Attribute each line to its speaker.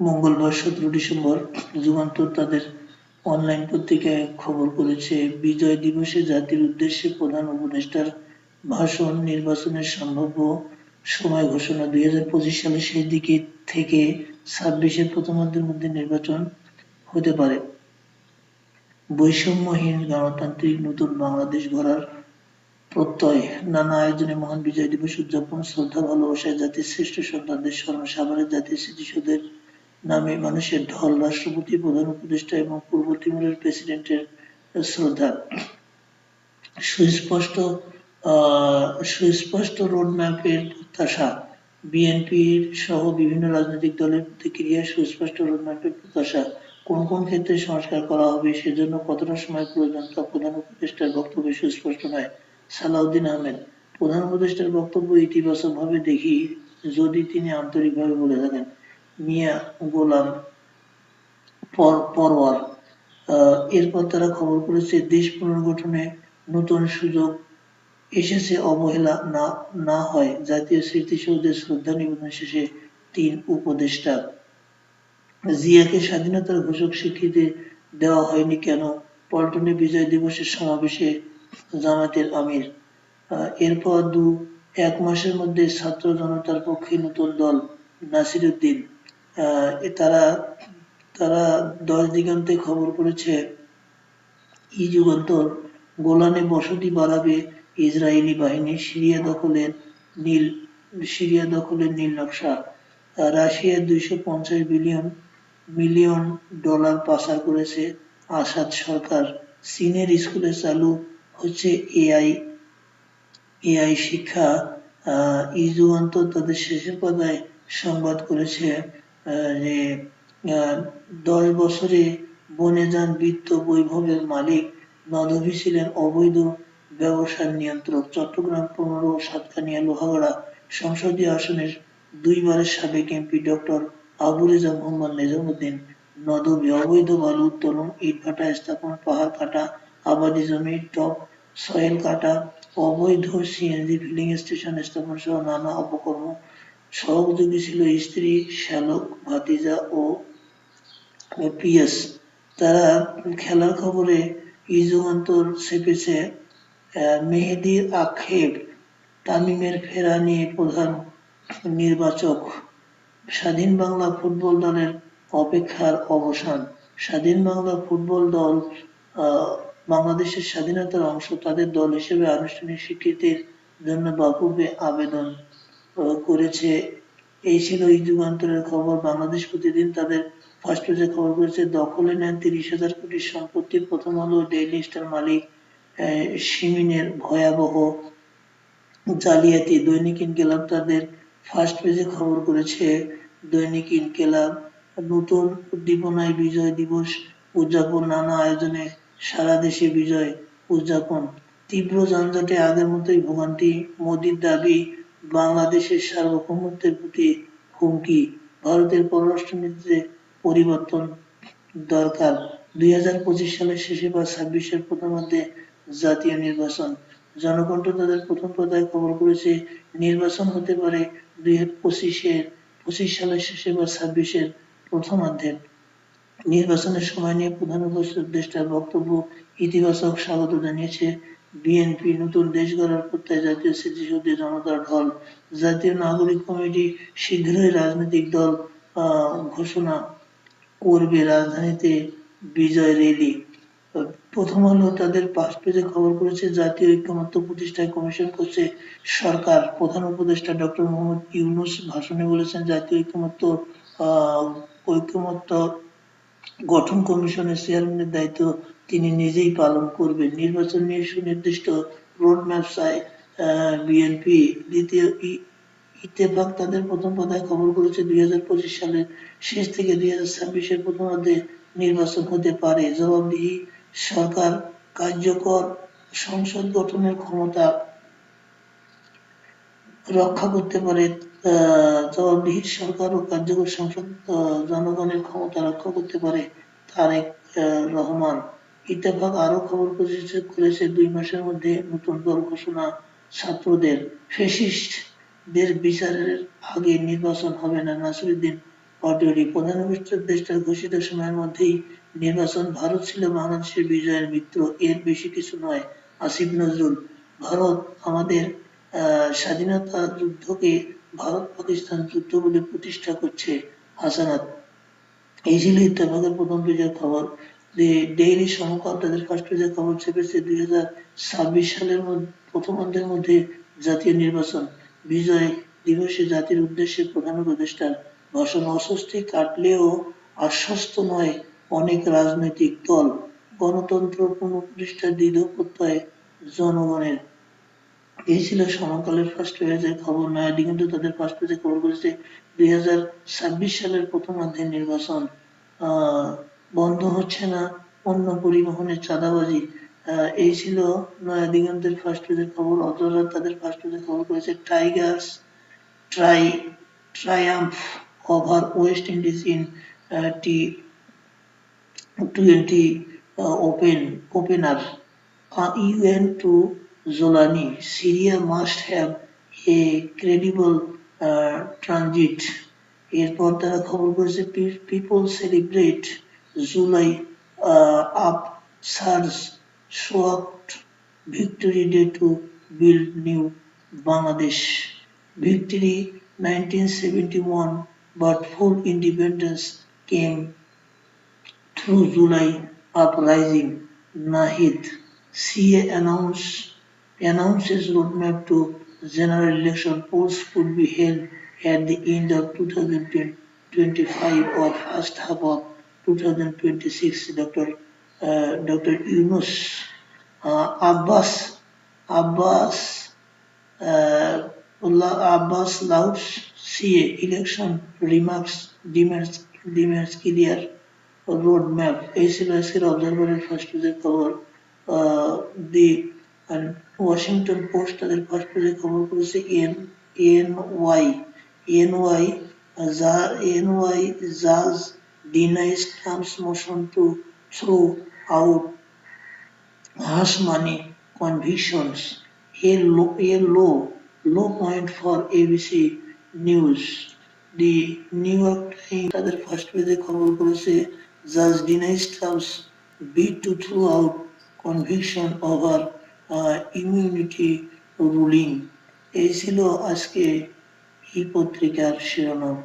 Speaker 1: মঙ্গলবার সতেরো ডিসেম্বর, যুগান্তর তাদের অনলাইন পত্রিকায় খবর করেছে। বিজয় দিবসে জাতির উদ্দেশ্যে প্রধান উপদেষ্টার ভাষণ নির্বাচনের সম্ভাব্য সময় ঘোষণা। দুই হাজার পঁচিশ সালের শেষ দিকে থেকে ছাব্বিশের প্রথমার্ধের মধ্যে নির্বাচন হতে পারে। বৈষম্যহীন গণতান্ত্রিক নতুন বাংলাদেশ গড়ার প্রত্যয়। নানা আয়োজনে মহান বিজয় দিবস উদযাপন, শ্রদ্ধা, ভালোবাসায় জাতির শ্রেষ্ঠ সন্তানদের স্মরণ, সাভারের জাতির স্মৃতিসৌধের নামে মানুষের ঢল রাষ্ট্রপতি, প্রধান উপদেষ্টা এবং পূর্ব তিমুরের প্রেসিডেন্টের শ্রদ্ধা। সুস্পষ্ট সুস্পষ্ট রোডম্যাপের প্রত্যাশা। বিএনপির সহ বিভিন্ন রাজনৈতিক দলের প্রতিক্রিয়া, সুস্পষ্ট রোডম্যাপের প্রত্যাশা। কোন কোন ক্ষেত্রে সংস্কার করা হবে সেজন্য কতটা সময় প্রয়োজন তা প্রধান উপদেষ্টার বক্তব্যে সুস্পষ্ট নয়। সালাউদ্দিন আহমেদ, প্রধান উপদেষ্টার বক্তব্য ইতিবাচক ভাবে দেখি যদি তিনি আন্তরিকভাবে বলে থাকেন। মিয়া গোলাম পর- পরওয়ার। এরপর তারা খবর করেছে দেশ পুনর্গঠনে নতুন সুযোগ এসেছে অবহেলা না না হয়। জাতীয় স্মৃতিসৌধে শ্রদ্ধা নিবেদন শেষে তিন উপদেষ্টা। জিয়াকে স্বাধীনতার ঘোষক স্বীকৃতি দেওয়া হয়নি কেন? পল্টনে বিজয় দিবসের সমাবেশে জামাতের আমির। এরপর দু এক মাসের মধ্যে ছাত্র জনতার পক্ষে নতুন দল নাসিরুদ্দিন। আহ, এ তারা তারা দশ দিগন্তে খবর ই যুগান্তর গোলানে বসতি বাড়াবে ইসরায়েলি বাহিনী সিরিয়া দখলের নীল সিরিয়া দখলের নীল নকশা। দুইশো পঞ্চাশ বিলিয়ন মিলিয়ন ডলার করেছে আসাদ সরকার। চীনের স্কুলে চালু হচ্ছে এআই এআই শিক্ষা। আহ, ই যুগান্তর তাদের শেষের পাতায় সংবাদ করেছে যে দশ বছরে বনে যান বৃত্ত বৈভবের মালিক নদভী ছিলেন অবৈধ ব্যবসার নিয়ন্ত্রক চট্টগ্রাম পনেরো সাতকানিয়া লোহাগড়া সংসদীয় আসনের দুইবারের সাবেক এমপি ডক্টর আবু রেজা মোহাম্মদ নিজামুদ্দিন নদভী অবৈধ বালু উত্তোলন ইটভাটা স্থাপন, পাহাড় কাটা, আবাদি জমি, টপ, সয়েল কাটা, অবৈধ সিএনজি ফিলিং স্টেশন স্থাপন সহ নানা অপকর্ম সহযোগী ছিল স্ত্রী শ্যালক ভাতিজা ও পিএস তারা খেলার খবরে ইজুগান্তর চেপেছে মেহেদির আক্ষেপ তামিমের ফেরা নিয়ে প্রধান নির্বাচক। স্বাধীন বাংলা ফুটবল দলের অপেক্ষার অবসান। স্বাধীন বাংলা ফুটবল দল বাংলাদেশের স্বাধীনতার অংশ, তাদের দল হিসেবে আনুষ্ঠানিক স্বীকৃতির জন্য বাফুফে আবেদন করেছে। এই ছিল এই যুগান্তরের খবর। বাংলাদেশ প্রতিদিন তাদের ফার্স্ট পেজে খবর করেছে দখলে নেন তিরিশ হাজার কোটির সম্পত্তি প্রথম আলো ডেইলি স্টার মালিক আহ, শিমিনের ভয়াবহ জালিয়াতি। দৈনিক ইনকিলাব তাদের ফার্স্ট পেজে খবর করেছে। দৈনিক ইনকিলাব নতুন উদ্দীপনায় বিজয় দিবস উদযাপন নানা আয়োজনে সারা দেশে বিজয় উদযাপন। তীব্র যানজটে আগের মতোই ভোগান্তি। মোদির দাবি বাংলাদেশের সার্বভৌমত্বের প্রতি হুমকি ভারতের পররাষ্ট্রনীতিতে পরিবর্তন দরকার। দুই হাজার পঁচিশ সালের শেষে বা ছাব্বিশের প্রথমার্ধে জাতীয় নির্বাচন। জনকণ্ঠ তাদের প্রথম পাতায় খবর করেছে, নির্বাচন হতে পারে দুই হাজার পঁচিশ সালের শেষে বা ছাব্বিশের প্রথমার্ধে। নির্বাচনের সময় নিয়ে প্রধান উপদেষ্টার বক্তব্য ইতিবাচক স্বাগত জানিয়েছে বিএনপি নতুন দেশ গড়ার প্রত্যয় জাতীয় স্মৃতিসৌধে জনতার ঢল, জাতীয় নাগরিক কমিটি শীঘ্রই রাজনৈতিক দল ঘোষণা করবে রাজধানীতে বিজয় রেলি প্রথম আলো তাদের পাঁচ পেজে খবর করেছে, জাতীয় ঐক্যমত্য প্রতিষ্ঠায় কমিশন করছে সরকার। প্রধান উপদেষ্টা ডক্টর মোহাম্মদ ইউনুস ভাষণে বলেছেন, জাতীয় ঐক্যমত্য ঐক্যমত্য গঠন কমিশনের চেয়ারম্যানের দায়িত্ব তিনি নিজেই পালন করবেন। নির্বাচন নিয়ে সুনির্দিষ্ট রোডম্যাপ চায় বিএনপি দ্বিতীয় ইত্তেফাক তাদের প্রথম পাতায় খবর করেছে দুই হাজার পঁচিশ সালের শেষ থেকে দুই হাজার ছাব্বিশের প্রথমার্ধে নির্বাচন হতে পারে। জবাবদিহি সরকার কার্যকর সংসদ গঠনের ক্ষমতা রক্ষা করতে পারে আহ, জবাবদিহি সরকার ও কার্যকর সংসদ জনগণের ক্ষমতা রক্ষা করতে পারে তারেক রহমান। ইত্তেফাক আরও খবর করেছে দুই মাসের মধ্যে নতুন দল ঘোষণা ছাত্রদের ফেসিস্টদের বিচারের আগে নির্বাচন হবে না। নাসিরুদ্দিন অডিওটি প্রধান উপদেষ্টার ঘোষিত সময়ের মধ্যেই নির্বাচন ভারত ছিল বাংলাদেশের বিজয়ের মিত্র। এর বেশি কিছু নয়। আসিফ নজরুল, ভারত আমাদের স্বাধীনতা যুদ্ধকে ভারত পাকিস্তান যুদ্ধ বলে প্রতিষ্ঠা করছে। হাসানাত, এই ছিল ইত্তেফাকের প্রথম পেজের খবর। ডেইলি সমকাল তাদের পেজের খবর চেপেছে দুই হাজার ছাব্বিশ সালের প্রথমার্ধের মধ্যে জাতীয় নির্বাচন। বিজয় দিবসে জাতির উদ্দেশ্যে প্রধান উপদেষ্টার ভাষণ অস্বস্তি কাটলেও আশ্বস্ত নয় অনেক রাজনৈতিক দল। গণতন্ত্র পুনঃপ্রতিষ্ঠার দৃঢ় প্রত্যয় জনগণের। এই ছিল সমকালের ফার্স্ট পেজের খবর। নয়া দিগন্ত তাদের ফার্স্ট পেজে খবর করেছে দুই হাজার ছাব্বিশ সালের প্রথমার্ধের নির্বাচন। আহ, বন্ধ হচ্ছে না পণ্য পরিবহনের চাঁদাবাজি। এই ছিল নয়া দিগন্তের ফার্স্ট পেজের খবর। অতরা তাদের ফার্স্ট পেজে খবর করেছে tigers try triumph over West Indies in T twenty open opener UN to Zolani, Syria must have a credible uh, এরপর তারা খবর করেছে people celebrate July uh, up Sars swapped Victory Day to build new Bangladesh. Victory 1971 but full independence came through July uprising. Nahid CA announced, announces roadmap to general election polls could be held at the end of 2025 or first half of 2026. Dr. Uh, Dr. Yunus uh, Abbas Abbas uh, Abbas Louds CA election remarks demands demands clear ছিল আজকের অবজারভারের first পেজের খবর the Washington Post তাদের first পেজে খবর করেছে N N Y N Y যা N Y জাজ to throw out harsh money convictions a low, a low, low point for ABC News. The New York Times তাদের first পেজে খবর করেছে জাজ denies Trump's bid to throw out conviction over immunity ruling এই ছিল আজকে এই পত্রিকার শিরোনাম